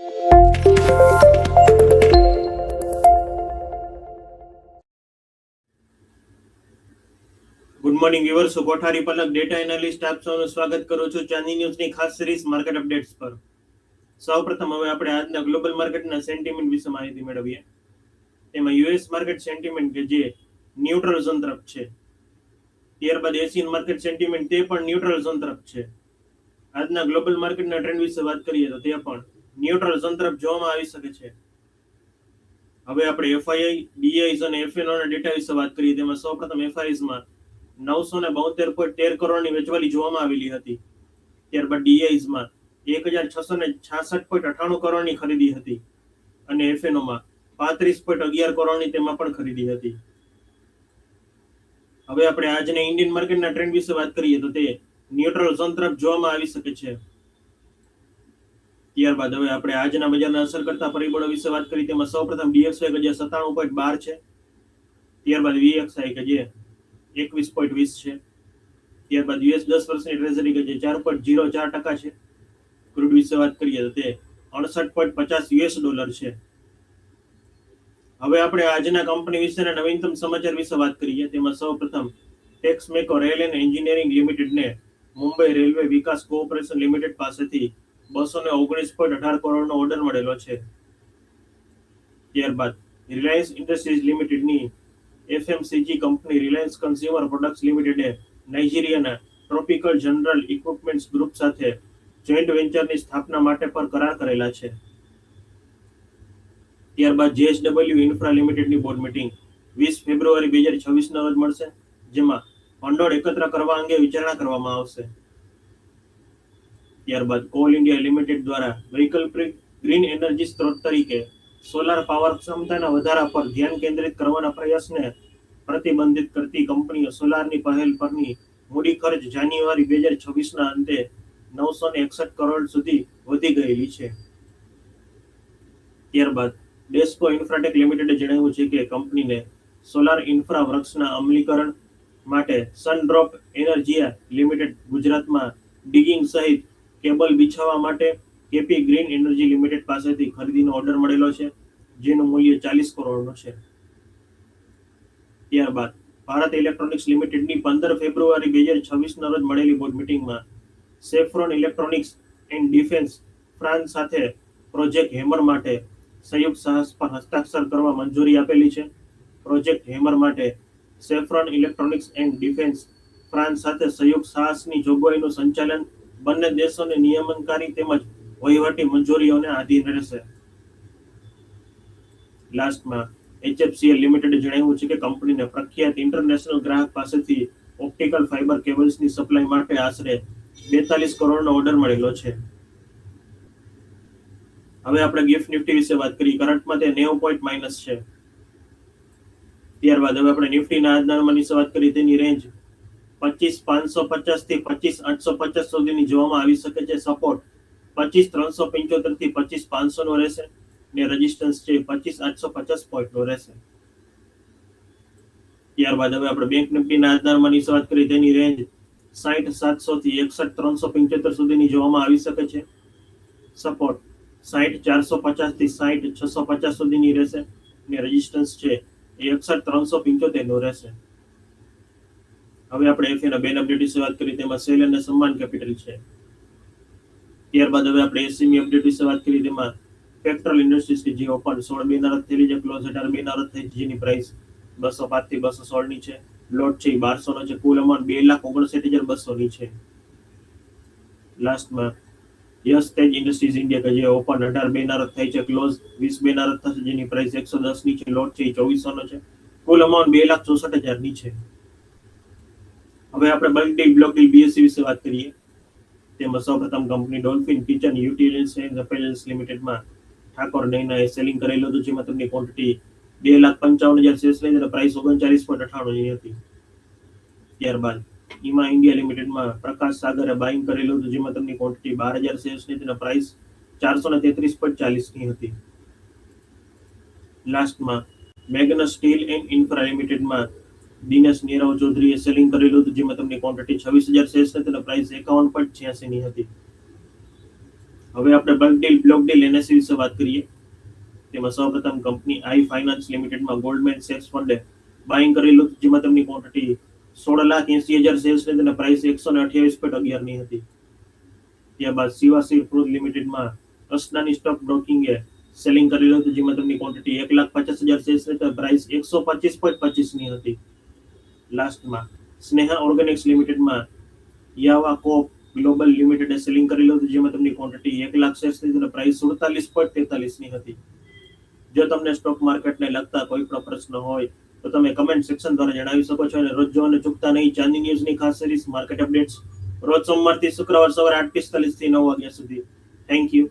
Good morning viewers હું કોઠારી પલક data analyst આપ સૌનું સ્વાગત કરું છું ચાંદી ન્યૂઝની ખાસ સિરીઝ માર્કેટ અપડેટ્સ પર. સૌપ્રથમ હવે આપણે આજના ગ્લોબલ માર્કેટના સેન્ટિમેન્ટ વિશે માહિતી મેળવીએ. તેમાં યુએસ માર્કેટ સેન્ટિમેન્ટ કે જે ન્યુટ્રલ ઝોન તરફ છે. ત્યારબાદ એશિયન માર્કેટ સેન્ટિમેન્ટ તે પણ ન્યુટ્રલ ઝોન તરફ છે. આજના ગ્લોબલ માર્કેટના ટ્રેન્ડ વિશે વાત કરીએ તો તે પણ ન્યુટ્રલ ઝોન તરફ જોવામાં આવી શકે છે. હવે આપણે એફઆઈઆઈ ડીઆઈઝ અને એફએનઓના ડેટા વિશે વાત કરીએ, તેમાં સૌપ્રથમ એફઆઈઝમાં નવસો ને બોતેર પોઈન્ટ તેર કરોડની વેચવાલી જોવામાં આવેલી હતી. ત્યારબાદ ડીઆઈઝમાં એક હજાર છસો ને છાસઠ પોઈન્ટ અઠાણું કરોડની ખરીદી હતી અને એફએનઓમાં પાંત્રીસ પોઈન્ટ અગિયાર કરોડની તેમાં પણ ખરીદી હતી. હવે આપણે આજના ઇન્ડિયન માર્કેટના ટ્રેન્ડ વિશે વાત કરીએ તો તે ન્યુટ્રલ ઝોન તરફ જોવામાં આવી શકે છે. ત્યારબાદ હવે આપણે આજના બજારના અસર કરતા પરિબળો વિશે વાત કરીએ તેમાં સૌપ્રથમ ડીએક્સઆઈ કે જે સત્તાણું પોઈન્ટ બાર છે. ત્યારબાદ વીએક્સઆઈ કે જે એકવીસ પોઈન્ટ વીસ છે. ત્યારબાદ યુએસ દસ વર્ષની ટ્રેઝરી કે જે ચાર પોઈન્ટ જીરો ચાર ટકા છે. ક્રૂડ વિશે વાત કરીએ તો તે અડસઠ પોઈન્ટ પચાસ યુએસ ડોલર છે. હવે આપણે આજના કંપની વિશેના નવીનતમ સમાચાર વિશે વાત કરીએ, તેમાં સૌપ્રથમ Texmaco rail and engineering લિમિટેડને Mumbai railway Vikas cooperation limited પાસેથી બસો ને ઓગણીસ પોઈન્ટ અઢાર કરોડનો ઓર્ડર મળેલો છે. ત્યારબાદ Reliance industries લિમિટેડની F M C G company Reliance consumer products લિમિટેડે નાઇજીરિયાના ટ્રોપિકલ જનરલ ઇક્વિપમેન્ટ્સ ગ્રુપ સાથે જોઈન્ટ વેન્ચરની સ્થાપના માટે પર કરાર કરેલા છે. ત્યારબાદ જેએસડબલ્યુ ઇન્ફ્રા લિમિટેડની બોર્ડ મિટિંગ વીસ ફેબ્રુઆરી બે હજાર છવ્વીસના રોજ મળશે, જેમાં ભંડોળ એકત્ર કરવા અંગે વિચારણા કરવામાં આવશે. ત્યારબાદ કોલ ઇન્ડિયા લિમિટેડ દ્વારા વૈકલ્પિક ગ્રીન એનર્જી સ્ત્રોત તરીકે સોલાર પાવર ક્ષમતાના વધારા પર ધ્યાન કેન્દ્રિત કરવાના પ્રયાસને પ્રતિબંધિત કરતી કંપનીઓ સોલારની પહેલ પરની મૂડી ખર્ચ જાન્યુઆરી બે હજાર છવ્વીસના અંતે નવસો ને એકસઠ કરોડ સુધી વધી ગયેલી છે. ત્યારબાદ ડેસ્કો ઇન્ફ્રાટેક લિમિટેડે જણાવ્યું છે કે કંપનીને સોલાર ઇન્ફ્રા વૃક્ષના અમલીકરણ માટે સનડ્રોપ એનર્જીયા લિમિટેડ ગુજરાતમાં ડિગિંગ સહિત બિછાવવા માટે કેપી ગ્રીન એનર્જી લિમિટેડ પાસેથી ખરીદીનો ઓર્ડર મળેલો છે, જેનું મૂલ્ય ચાલીસ કરોડનું છે. ત્યારબાદ ભારત ઇલેક્ટ્રોનિક્સ લિમિટેડની પંદર ફેબ્રુઆરી બે હજાર છવ્વીસના રોજ મળેલી બોર્ડ મિટિંગમાં Safran electronics and defence France સાથે પ્રોજેક્ટ હેમર માટે સંયુક્ત સાહસ પર હસ્તાક્ષર કરવા મંજૂરી આપેલી છે. પ્રોજેક્ટ હેમર માટે Safran electronics and defence France સાથે સંયુક્ત સાહસની જોગવાઈનું સંચાલન બંને દેશોને નિયમનકારી તેમજ વહીવટી મંજૂરીઓને આધીન રહેશે. લાસ્ટમાં એચએફસીએલ લિમિટેડે જણાવ્યું છે કે કંપનીને પ્રખ્યાત ઇન્ટરનેશનલ ગ્રાહક પાસેથી ઓપ્ટિકલ ફાઇબર કેબલ્સની સપ્લાય માટે આશરે બેતાલીસ કરોડનો ઓર્ડર મળેલો છે. હવે આપણે ગિફ્ટ નિફ્ટી વિશે વાત કરી કરંટમાં તે નેવું પોઈન્ટ માઇનસ છે. ત્યારબાદ હવે આપણે નિફ્ટીના આજના વિશે વાત કરી તેની રેન્જ પચીસ પાંચસો પચાસથી પચીસ આઠસો પચાસ સુધીની જોવામાં આવી શકે છે સપોર્ટ પચીસ ત્રણસો પંચોતેરથી પચીસ પાંચસો નો રહેશે ને રેઝિસ્ટન્સ છે પચીસ આઠસો પચાસ પોઈન્ટ નો રહેશે. ત્યારબાદ હવે આપણે બેંક નિફ્ટીના ની વાત કરી તેની રેન્જ સાઠ સાતસો થી એકસઠ ત્રણસો પંચોતેર સુધીની જોવામાં આવી શકે છે. સપોર્ટ સાઠ ચારસો પચાસથી સાઠ છસો પચાસ સુધીની રહેશે ને રેઝિસ્ટન્સ છે એકસઠ ત્રણસો પંચોતેર નો રહેશે. હવે આપણે એફએના બેન અપડેટ વિશે વાત કરી, તેમાં સેલ અને સન્માન કેપિટલ છે. ત્યારબાદ હવે આપણે એસસીમી અપડેટ વિશે વાત કરી, તેમાં ફેક્ટરલ ઇન્ડસ્ટ્રીઝ કે જે ઓપન સોળ બે નારદ થયેલી છે ક્લોઝ અઢાર બે નારદ થઈ જેની પ્રાઇસ બસો પાંચથી બસો સોળની છે. લોટ છે બારસો નો છે, કુલ અમાઉન્ટ બે લાખ ઓગણસાઠ હજાર બસો ની છે. લાસ્ટમાં યસ તેજ ઇન્ડસ્ટ્રીઝ ઇન્ડિયા કે જે ઓપન અઢાર બે નારદ થઈ છે ક્લોઝ વીસ બે નારદ થશે, જેની પ્રાઇસ એકસો દસની છે લોટ છે એ ચોવીસો નો છે. કુલ અમાઉન્ટ બે લાખ ચોસઠ હજારની છે. હવે આપણે બલ્ક બ્લોકની બીએસસી વિશે વાત કરીએ. તેમાં સૌપ્રથમ company Dolphin kitchen utilities and appearance લિમિટેડમાં Thakor નૈનાએ સેલિંગ કરેલું હતું, જેમાં તેમની ક્વોન્ટિટી બે લાખ પંચાવન હજાર શેર્સ લઈને પ્રાઇસ ઓગણચાલીસ પોઈન્ટ અઠાણું હતી. ત્યારબાદ ઈમા ઇન્ડિયા લિમિટેડમાં પ્રકાશ સાગરે બાઇંગ કરેલું હતું, જેમાં તેમની ક્વોન્ટિટી બાર હજાર શેર્સની તેના પ્રાઇસ ચારસો ને તેત્રીસ પોઈન્ટ ચાલીસની હતી. લાસ્ટમાં મેગ્નસ સ્ટીલ એન્ડ ઇન્ફ્રા લિમિટેડમાં દિનેશ નીરવ ચૌધરીએ સેલિંગ કરેલું હતું જેમાં તમને ક્વોન્ટિટી છવ્વીસ હજાર શેર્સ છે તેના પ્રાઇસ એકાવન પોઈન્ટ છ્યાસી ની હતી. હવે આપણે bulk deal block deal NSC વિશે વાત કરીએ. તેમાં સૌપ્રથમ કંપની આઈ ફાઇનાન્સ લિમિટેડમાં ગોલ્ડમેન સેક્સ ફંડે બાઇંગ કરેલું હતું, જેમાં તેમની ક્વોન્ટિટી સોળ લાખ એસી હજાર શેર્સ ને તેના પ્રાઇસ એકસો ને અઠ્યાવીસ પોઈન્ટ અગિયારની હતી. ત્યારબાદ શિવાસી ફ્રૂટ લિમિટેડમાં અસનાની સ્ટોક બ્રોકિંગે સેલિંગ કરેલું હતું જેમાં તેમની ક્વોન્ટિટી એક લાખ પચાસ હજાર શેર્સ ને પ્રાઇસ એકસો પચીસ પોઈન્ટ પચીસની હતી. લાસ્ટમાં સ્નેહા ઓર્ગેનિક્સ લિમિટેડમાં યાવા કોપ ગ્લોબલ લિમિટેડે સેલિંગ કરેલું હતું, જેમાં તેમની ક્વોન્ટિટી એક લાખ શેર્સ અને પ્રાઇસ સુડતાલીસ પોઈન્ટ તેતાલીસની હતી. જો તમને સ્ટોક માર્કેટને લગતા કોઈ પણ પ્રશ્ન હોય, તો તમે કમેન્ટ સેક્શન દ્વારા જણાવી શકો છો અને રોજ જોવાને ચૂકતા નહીં. ચાંદી ન્યૂઝની ખાસ સિરીઝ માર્કેટ અપડેટ્સ રોજ સોમવારથી શુક્રવાર સવારે આઠ પિસ્તાલીસથી નવ વાગ્યા સુધી. Thank you